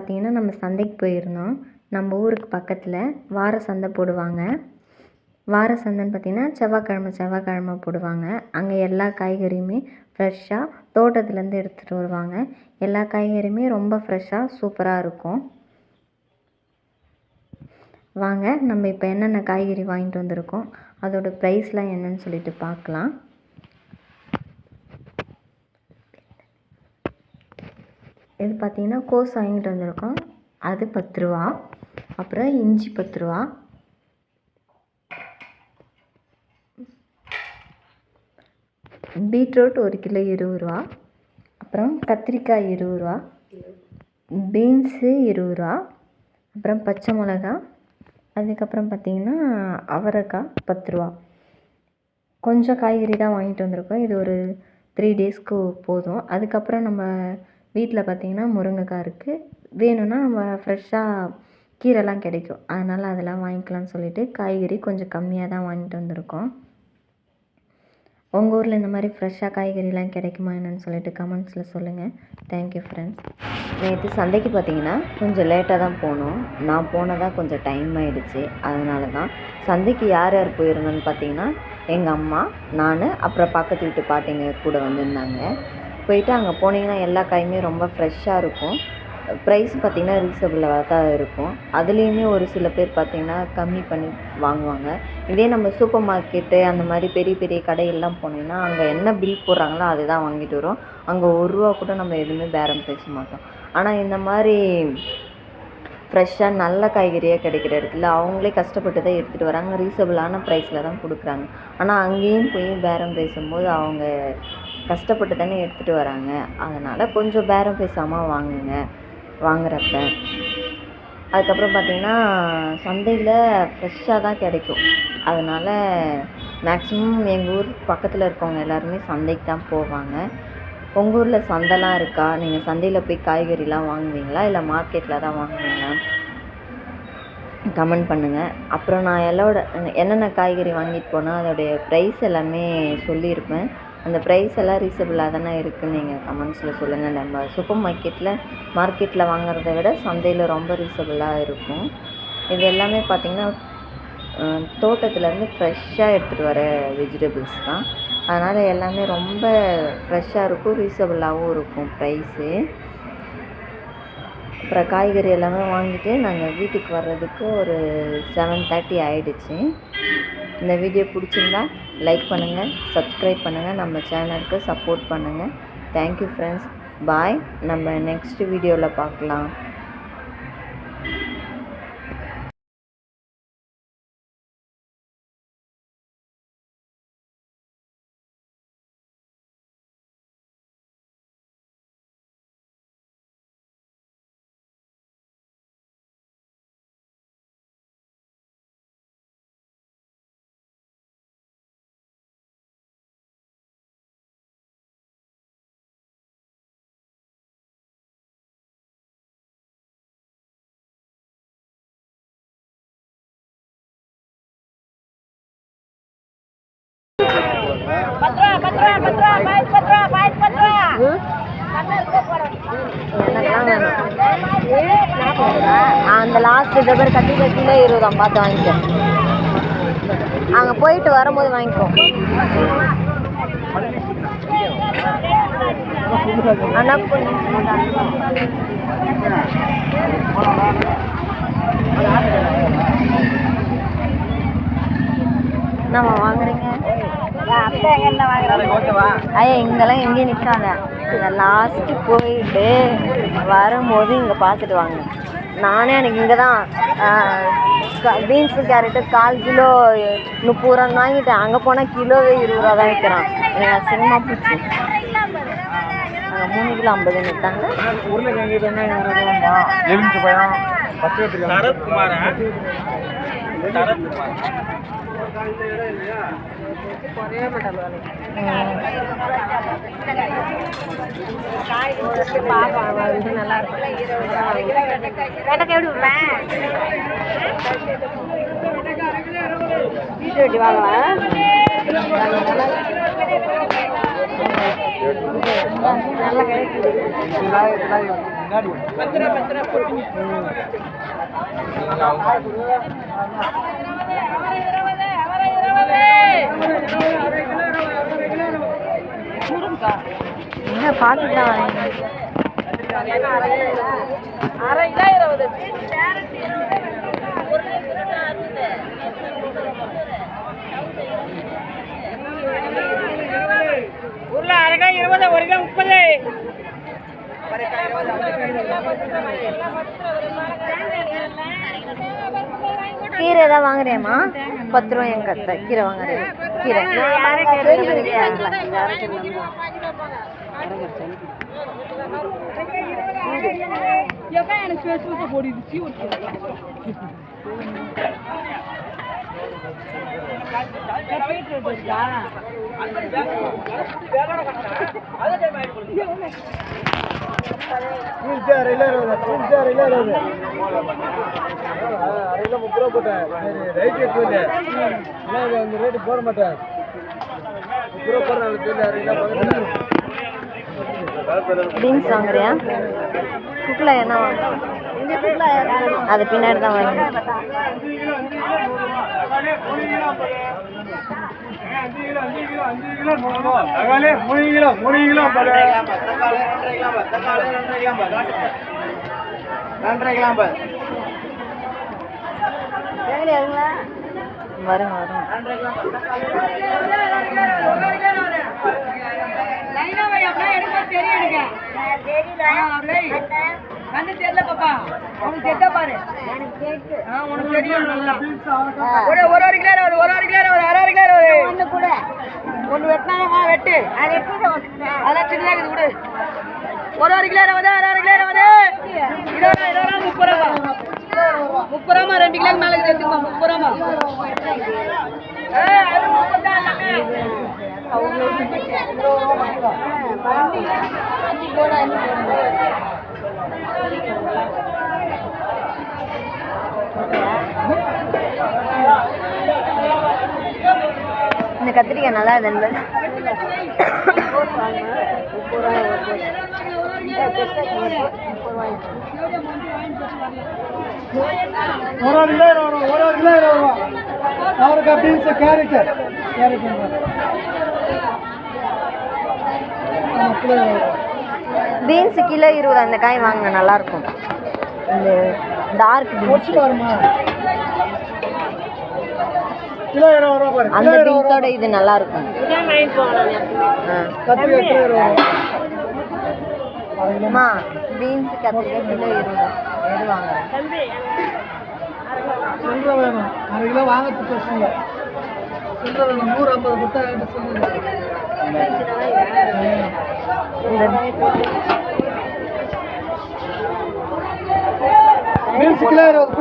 பார்த்தீங்கன்னா நம்ம சந்தைக்கு போயிருந்தோம். நம்ம ஊருக்கு பக்கத்தில் வார சந்தை போடுவாங்க. வார சந்தைன்னு பார்த்தீங்கன்னா செவ்வாய்க்கிழம செவ்வாய்க்கிழம போடுவாங்க. அங்கே எல்லா காய்கறியுமே ஃப்ரெஷ்ஷாக தோட்டத்துலேருந்து எடுத்துகிட்டு வருவாங்க. எல்லா காய்கறியுமே ரொம்ப ஃப்ரெஷ்ஷாக சூப்பராக இருக்கும். வாங்க நம்ம இப்போ என்னென்ன காய்கறி வாங்கிட்டு வந்திருக்கோம் அதோட ப்ரைஸ்லாம் என்னன்னு சொல்லிட்டு பார்க்கலாம். இது பார்த்தீங்கன்னா கோஸ் வாங்கிட்டு வந்திருக்கோம். அது பத்து ரூபா. அப்புறம் இஞ்சி பத்து ரூபா. பீட்ரூட் ஒரு கிலோ இருபது ரூபா. அப்புறம் கத்திரிக்காய் இருபது ரூபா. பீன்ஸு இருபது ரூபா. அப்புறம் பச்சை மிளகா. அதுக்கப்புறம் பார்த்தீங்கன்னா அவரைக்காய் பத்து ரூபா. கொஞ்சம் காய்கறி தான் வாங்கிட்டு வந்திருக்கோம். இது ஒரு த்ரீ டேஸ்க்கு போதும். அதுக்கப்புறம் நம்ம வீட்டில் பார்த்தீங்கன்னா முருங்கைக்காய் இருக்குது. வேணும்னா நம்ம ஃப்ரெஷ்ஷாக கீரைலாம் கிடைக்கும். அதனால் அதெல்லாம் வாங்கிக்கலாம்னு சொல்லிட்டு காய்கறி கொஞ்சம் கம்மியாக தான் வாங்கிட்டு வந்திருக்கோம். உங்கள் ஊரில் இந்த மாதிரி ஃப்ரெஷ்ஷாக காய்கறிலாம் கிடைக்குமா என்னன்னு சொல்லிட்டு கமெண்ட்ஸில் சொல்லுங்கள் தேங்க்யூ ஃப்ரெண்ட்ஸ் நேற்று சந்தைக்கு பார்த்தீங்கன்னா கொஞ்சம் லேட்டாக தான் போனோம். நான் போனதாக கொஞ்சம் டைம் ஆகிடுச்சு அதனால தான் சந்தைக்கு யார் யார் போயிருந்தோன்னு பார்த்தீங்கன்னா எங்கள் அம்மா நான் அப்புறம் பக்கத்து வீட்டு பாட்டிங்க கூட வந்திருந்தாங்க. போயிட்டு அங்கே போனீங்கன்னா எல்லா காயுமே ரொம்ப ஃப்ரெஷ்ஷாக இருக்கும். ப்ரைஸ் பார்த்திங்கன்னா ரீசனபிளாக தான் இருக்கும். அதுலேயுமே ஒரு சில பேர் பார்த்திங்கன்னா கம்மி பண்ணி வாங்குவாங்க. இதே நம்ம சூப்பர் மார்க்கெட்டு அந்த மாதிரி பெரிய பெரிய கடையெல்லாம் போனீங்கன்னா அங்கே என்ன பில் போடுறாங்களோ அதை தான் வாங்கிட்டு வரோம். அங்கே ஒரு ரூபா கூட நம்ம எதுவுமே பேரம் பேச மாட்டோம். ஆனால் இந்த மாதிரி ஃப்ரெஷ்ஷாக நல்ல காய்கறியாக கிடைக்கிற இடத்துல அவங்களே கஷ்டப்பட்டு தான் எடுத்துகிட்டு வராங்க. ரீசபிளான ப்ரைஸில் தான் கொடுக்குறாங்க. ஆனால் அங்கேயும் போய் பேரம் பேசும்போது அவங்க கஷ்டப்பட்டு தானே எடுத்துகிட்டு வராங்க. அதனால் கொஞ்சம் பேரம் பேசாமல் வாங்குங்க. வாங்குறப்ப. அதுக்கப்புறம் பார்த்திங்கன்னா சந்தையில் ஃப்ரெஷ்ஷாக தான் கிடைக்கும். அதனால் மேக்ஸிமம் எங்கள் ஊர் பக்கத்தில் இருக்கவங்க எல்லாருமே சந்தைக்கு தான் போவாங்க. உங்கள் ஊரில் சந்தைலாம் இருக்கா? நீங்கள் சந்தையில் போய் காய்கறிலாம் வாங்குவீங்களா? இல்லை மார்க்கெட்டில் தான் வாங்குவீங்களா? கமெண்ட் பண்ணுங்கள் அப்புறம் நான் எல்லோட என்னென்ன காய்கறி வாங்கிட்டு போனால் அதோடைய ப்ரைஸ் எல்லாமே சொல்லியிருப்பேன். அந்த ப்ரைஸ் எல்லாம் ரீசபிளாக தானே இருக்குதுன்னு நீங்கள் கமெண்ட்ஸில் சொல்லுங்கள் நம்ம சூப்பர் மார்க்கெட்டில் மார்க்கெட்டில் வாங்குறத விட சந்தையில் ரொம்ப ரீசபிளாக இருக்கும். இது எல்லாமே பார்த்திங்கன்னா தோட்டத்துலேருந்து ஃப்ரெஷ்ஷாக எடுத்துகிட்டு வர வெஜிடபிள்ஸ் தான். அதனால் எல்லாமே ரொம்ப ஃப்ரெஷ்ஷாக இருக்கும் ரீசபிளாகவும் இருக்கும் ப்ரைஸு அப்புறம் காய்கறி எல்லாமே வாங்கிட்டு நாங்கள் வீட்டுக்கு வர்றதுக்கு ஒரு செவன் தேர்ட்டி ஆகிடுச்சி இந்த வீடியோ பிடிச்சிருந்தா லைக் பண்ணுங்கள் சப்ஸ்கிரைப் பண்ணுங்கள் நம்ம சேனலுக்கு சப்போர்ட் பண்ணுங்கள் தேங்க்யூ ஃப்ரெண்ட்ஸ் பாய் நம்ம நெக்ஸ்ட் வீடியோவில் பார்க்கலாம். அந்த லாஸ்ட் இதை பேர் கட்டி கட்டிலே இருபதாம் பார்த்து வாங்கிக்கோ. அங்கே போயிட்டு வரும்போது வாங்கிக்கோ. அண்ணா நம்ம வாங்குறீங்க. ஐயா இங்கெல்லாம் எங்கேயும் நிற்காத லாஸ்ட்டு போயிட்டு வரும்போது இங்கே பார்த்துட்டு வாங்க. நானே எனக்கு இங்கே தான் பீன்ஸு கேரட்டு கால் கிலோ முப்பது ரூபா வாங்கிட்டேன். அங்கே போனால் கிலோவே இருபது ரூபா தான் விற்கிறான். எனக்கு அசிங்கமாக போச்சு. மூணு கிலோ ஐம்பது நிற்காங்க உருளைக்கிழங்கு பச்சை சரத்குமார் சரத்குமார் நல்லா இருக்கும் எப்படி விடுவேன் வீட்டு வெட்டி வாங்கலாம் நல்லா கிடைக்குது என்ன பார்த்துட்டு தான் அரை கிலோ இருபது உருளை அரை கிலோ இருபது ஒரு கிலோ முப்பது. கீரை ஏதாவது வாங்குறியாம்மா பத்து ரூபா என் கத்த கீரை வாங்குறேன். கீரை. பீன்ஸ் அரை கிலோ இருபது பீன்ஸ் அரை கிலோ இருபது அரை கிலோ முப்பது ரூபா போட்டேன் எடுத்து இல்லை அந்த ரேட்டு போட மாட்டேன் முப்பது ரூபா போடுறேன் சொல்லி அரை கிலோ பீன்ஸ் வாங்குறியா? குட்டில் என்ன அது பின்னாடி தான் வாங்க மூணு கிலோ மூணு கிலோ ரெண்டரை கிலோ வரும் வரும் கண்ணு தெரியல பாப்பா உனக்கு தெரியல பாரு உனக்கு தெரியும் நல்லா ஒரு ஒரு ஒரு கிலோ இருபது ஒரு ஒரு கிலோ இருபது அரை அரை கிலோ இருபது ஒன்று கூட ஒன்று வெட்டினா வெட்டு அது அதான் சின்னதாக இருக்குது ஒரு ஒரு கிலோ இருபது அரை அரை கிலோ இருபது முப்பது ரூபா ரெண்டு கிலோக்கு மேலே எடுத்துக்கோமா முப்பது ரூபா. இந்த கத்திரிக்காய் நல்லா இருந்தது ஒரு ஒரு கிலோ இருபது ரூபா ஒரு ஒரு கிலோ இருபது ரூபா அவருக்கு பீன்ஸ் கேரட் கேரட் கிலோ இருபது ரூபா பீன்ஸ் கிலோ இருபது அந்த காய் வாங்க நல்லா இருக்கும். இந்த டார்க் பீன்ஸ் பாருமா. கிலோ இருபது ரூபா பாரு. அந்த பீன்ஸோட இது நல்லா இருக்கும். அம்மா பீன்ஸ் கத்திரிக்காய் கிலோ இருபது. எது வாங்குறேன் சில்லறை வேணும். அரை கிலோ வாங்கிறது பிரச்சனை இல்லை சில்லறை வேணும். நூறு ஐம்பது கொடுத்தா என்கிட்ட சில்லறை இந்த பீன்ஸ் கிலோ இருபது